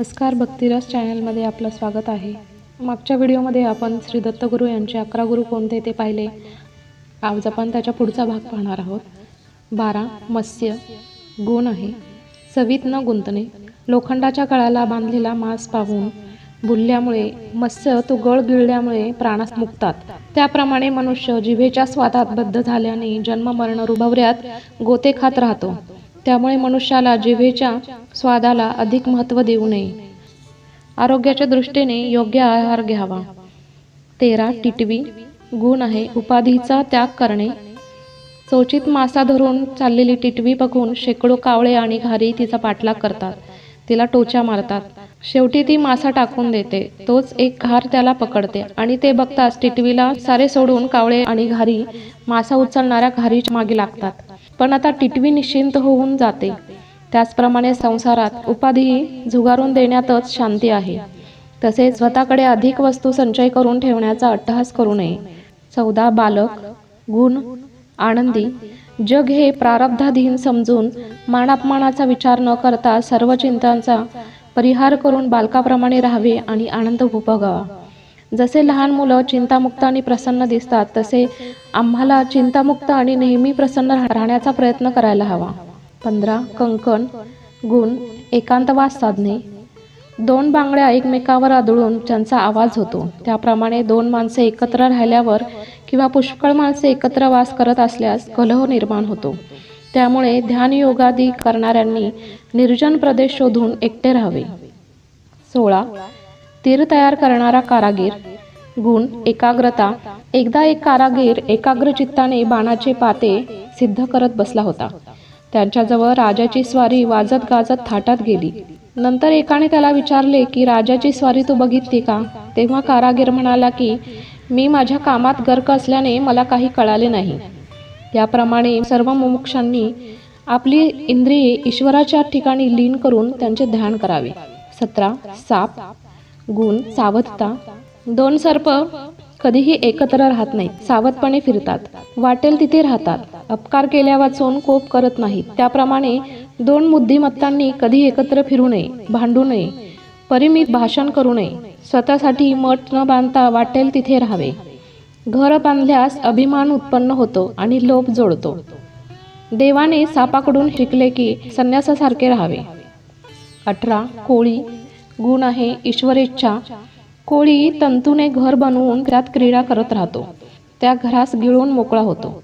नमस्कार भक्तिरस चॅनलमध्ये आपलं स्वागत आहे. मागच्या व्हिडिओमध्ये आपण श्री दत्तगुरू यांचे अकरा गुरु कोणते ते पाहिले? आज आपण त्याच्या पुढचा भाग पाहणार आहोत. बारा मत्स्य गुण आहे. सवीत न गुंतणे लोखंडाच्या कळाला बांधलेला मांस पाहून बुलल्यामुळे मत्स्य तो गळ गिळल्यामुळे प्राणास मुक्तात. त्याप्रमाणे मनुष्य जिभेच्या स्वादात बद्ध झाल्याने जन्ममरण रुभवऱ्यात गोते खात राहतो. त्यामुळे मनुष्याला जिभेच्या स्वादाला अधिक महत्त्व देऊ नये. आरोग्याच्या दृष्टीने योग्य आहार घ्यावा. तेरा टिटवी गुण आहे उपाधीचा त्याग करणे. चोचित मासा धरून चाललेली टिटवी बघून शेकडो कावळे आणि घारी तिचा पाठलाग करतात. तिला टोच्या मारतात. शेवटी ती मासा टाकून देते. तोच एक घार त्याला पकडते आणि ते बघताच टिटवीला सारे सोडून कावळे आणि घारी मासा उचलणाऱ्या घारीच्या मागे लागतात. पण आता टिटवी निश्चिंत होऊन जाते. त्याचप्रमाणे संसारात उपाधी झुगारून देण्यातच शांती आहे. तसेच स्वतःकडे अधिक वस्तू संचय करून ठेवण्याचा अट्टहास करू नये. चौदा बालक गुण आनंदी जग हे प्रारब्धाधीन समजून मानापमानाचा विचार न करता सर्व चिंतांचा परिहार करून बालकाप्रमाणे राहावे आणि आनंद उपभोगावा जसे लहान मुलं चिंतामुक्त आणि प्रसन्न दिसतात तसे आम्हाला चिंतामुक्त आणि नेहमी प्रसन्न राहण्याचा प्रयत्न करायला हवा. पंधरा कंकण गुण एकांतवास साधणे दोन बांगड्या एकमेकावर आदळून त्यांचा आवाज होतो त्याप्रमाणे दोन माणसे एकत्र राहिल्यावर किंवा पुष्कळ माणसे एकत्र वास करत असल्यास कलह निर्माण होतो. त्यामुळे ध्यान योगादी करणाऱ्यांनी निर्जन प्रदेश शोधून एकटे राहावे. सोळा तीर तयार करणारा कारागीर गुण एकाग्रता एकदा एक कारागीर एकाग्र चित्ताने बाणाचे पाते सिद्ध करत बसला होता. त्यांच्याजवळ राजाची स्वारी वाजत गाजत थाटात गेली. नंतर एकाने त्याला विचारले की राजाची स्वारी तू बघितली का? तेव्हा कारागीर म्हणाला की मी माझ्या कामात गर्क असल्याने मला काही कळाले नाही. याप्रमाणे सर्व मुमुक्षांनी आपली इंद्रिये ईश्वराच्या ठिकाणी लीन करून त्यांचे ध्यान करावे. सतरा साप गुण सावधता. दोन सर्प कधीही एकत्र राहत नाहीत. सावधपणे फिरतात. वाटेल तिथे राहतात. अपकार केल्या वाचून कोप करत नाहीत. त्याप्रमाणे दोन बुद्धिमत्तांनी कधी एकत्र फिरू नये भांडू नये परिमित भाषण करू नये. स्वतःसाठी मठ न बांधता वाटेल तिथे राहावे. घर बांधल्यास अभिमान उत्पन्न होतो आणि लोभ जोडतो. देवाने सापाकडून शिकले की संन्यासासारखे राहावे. अठरा. कोळी. गुण आहे ईश्वरेच्छा. कोळी तंतूने घर बनवून त्यात क्रीडा करत राहतो. त्या घरास गिळून मोकळा होतो.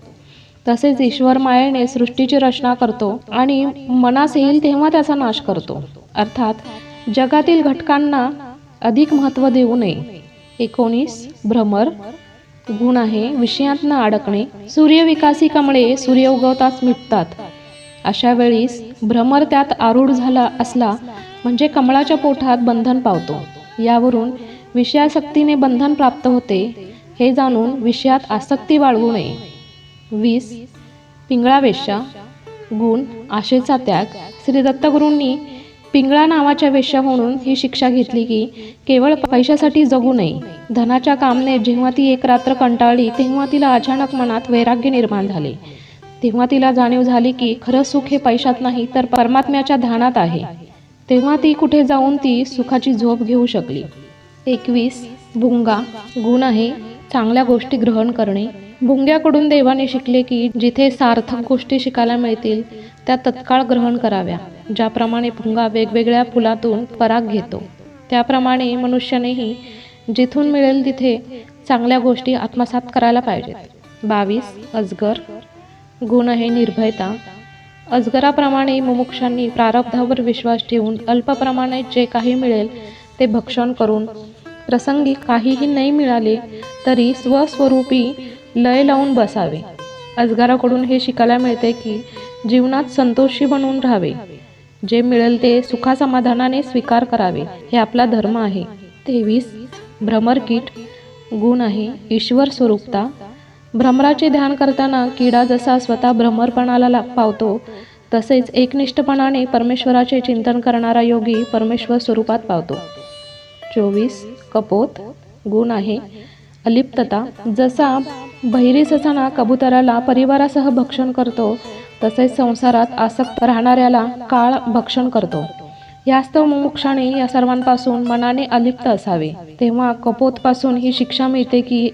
तसेच ईश्वर मायेने सृष्टीची रचना करतो आणि मनास येईल तेव्हा त्याचा नाश करतो. अर्थात जगातील घटकांना अधिक महत्त्व देऊ नये. एकोणीस भ्रमर. गुण आहे विषयात न अडकणे. सूर्यविकासी कमळे सूर्य उगवताच मिटतात. अशा वेळीस भ्रमर त्यात आरूढ झाला असला म्हणजे कमळाच्या पोटात बंधन पावतो. यावरून विषयासक्तीने बंधन प्राप्त होते हे जाणून विषयात आसक्ती बाळगू नये. वीस पिंगळा वेश्या गुण आशेचा त्याग. श्री दत्तगुरूंनी पिंगळा नावाच्या वेश्या म्हणून ही शिक्षा घेतली की केवळ पैशासाठी जगू नये. धनाच्या कामने जेव्हा ती एक रात्र कंटाळली तेव्हा तिला अचानक मनात वैराग्य निर्माण झाले. तेव्हा तिला जाणीव झाली की खरं सुख हे पैशात नाही तर परमात्म्याच्या ध्यानात आहे. तेव्हा ती कुठे जाऊन ती सुखाची झोप घेऊ शकली. एकवीस भुंगा गुण आहे चांगल्या गोष्टी ग्रहण करणे. भुंग्याकडून देवाने शिकले की जिथे सार्थक गोष्टी शिकायला मिळतील त्या तत्काळ ग्रहण कराव्या ज्याप्रमाणे भुंगा वेगवेगळ्या फुलातून पराग घेतो. त्याप्रमाणे मनुष्यानेही जिथून मिळेल तिथे चांगल्या गोष्टी आत्मसात करायला पाहिजेत. बावीस अजगर गुण आहे निर्भयता. अजगराप्रमाणे मुमुक्षांनी प्रारब्धावर विश्वास ठेवून अल्प प्रमाणात जे काही मिळेल ते भक्षण करून प्रसंगी काहीही नाही मिळाले तरी स्वस्वरूपी लय लावून बसावे. अजगराकडून हे शिकायला मिळते की जीवनात संतोषी बनून राहावे. जे मिळेल ते सुखासमाधानाने स्वीकार करावे हे आपला धर्म आहे. तेवीस भ्रमरकीट गुण आहे ईश्वर स्वरूपता भ्रमराचे ध्यान करताना किडा जसा स्वतः भ्रमरपणाला पावतो तसेच एकनिष्ठपणाने परमेश्वराचे चिंतन करणारा योगी परमेश्वर स्वरूपात पावतो. चोवीस कपोत गुण आहे. अलिप्तता जसा बहिरी ससाना कबुतराला परिवारासह भक्षण करतो तसेच संसारात आसक्त राहणाऱ्याला काळ भक्षण करतो. यास्तव मुमुक्षाने या सर्वांपासून मनाने अलिप्त असावे. तेव्हा कपोतपासून ही शिक्षा मिळते की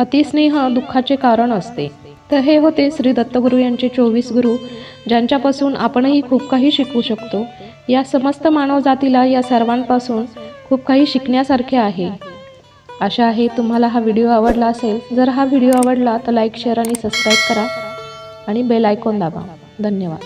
अतिस्नेह दुःखाचे कारण असते. तर हे होते श्री दत्तगुरू यांचे चोवीस गुरु ज्यांच्यापासून आपणही खूप काही शिकू शकतो. या समस्त मानवजातीला या सर्वांपासून खूप काही शिकण्यासारखे आहे. आशा आहे तुम्हाला हा व्हिडिओ आवडला असेल. जर हा व्हिडिओ आवडला तर लाईक शेअर आणि सबस्क्राईब करा आणि बेल आयकॉन दाबा. धन्यवाद.